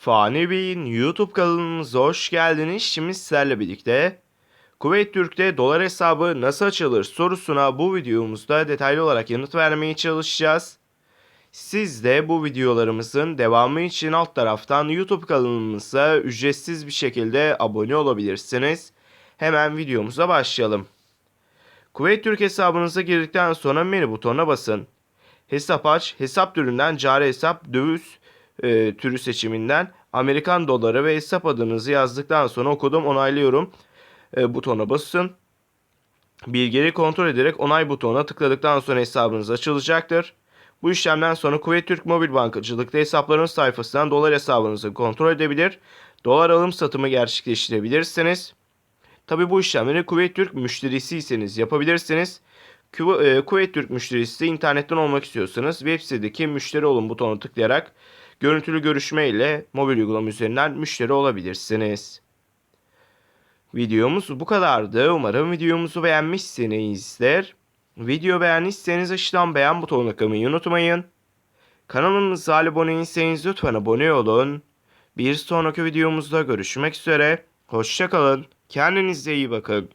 Fani Bey'in YouTube kanalımıza hoş geldiniz. Şimdi sizlerle birlikte Kuveyt Türk'te dolar hesabı nasıl açılır sorusuna bu videomuzda detaylı olarak yanıt vermeye çalışacağız. Siz de bu videolarımızın devamı için alt taraftan YouTube kanalımıza ücretsiz bir şekilde abone olabilirsiniz. Hemen videomuza başlayalım. Kuveyt Türk hesabınıza girdikten sonra menü butonuna basın. Hesap aç, hesap türünden cari hesap, döviz e, türü seçiminden Amerikan doları ve hesap adınızı yazdıktan sonra okudum onaylıyorum e, butona basın. Bilgileri kontrol ederek onay butonuna tıkladıktan sonra hesabınız açılacaktır. Bu işlemden sonra Kuveyt Türk Mobil Bankacılık'ta hesaplarınız sayfasından dolar hesabınızı kontrol edebilir, dolar alım satımı gerçekleştirebilirsiniz. Tabi bu işlemleri Kuveyt Türk müşterisiyseniz yapabilirsiniz. E, Kuveyt Türk müşterisi internetten olmak istiyorsanız web sitedeki müşteri olun butonuna tıklayarak görüntülü görüşme ile mobil uygulama üzerinden müşteri olabilirsiniz. Videomuz bu kadardı. Umarım videomuzu beğenmişsinizdir. Video beğendiyseniz aşağıdan beğen butonuna tıklamayı unutmayın. Kanalımıza abone değilseniz lütfen abone olun. Bir sonraki videomuzda görüşmek üzere. Hoşçakalın. Kendinize iyi bakın.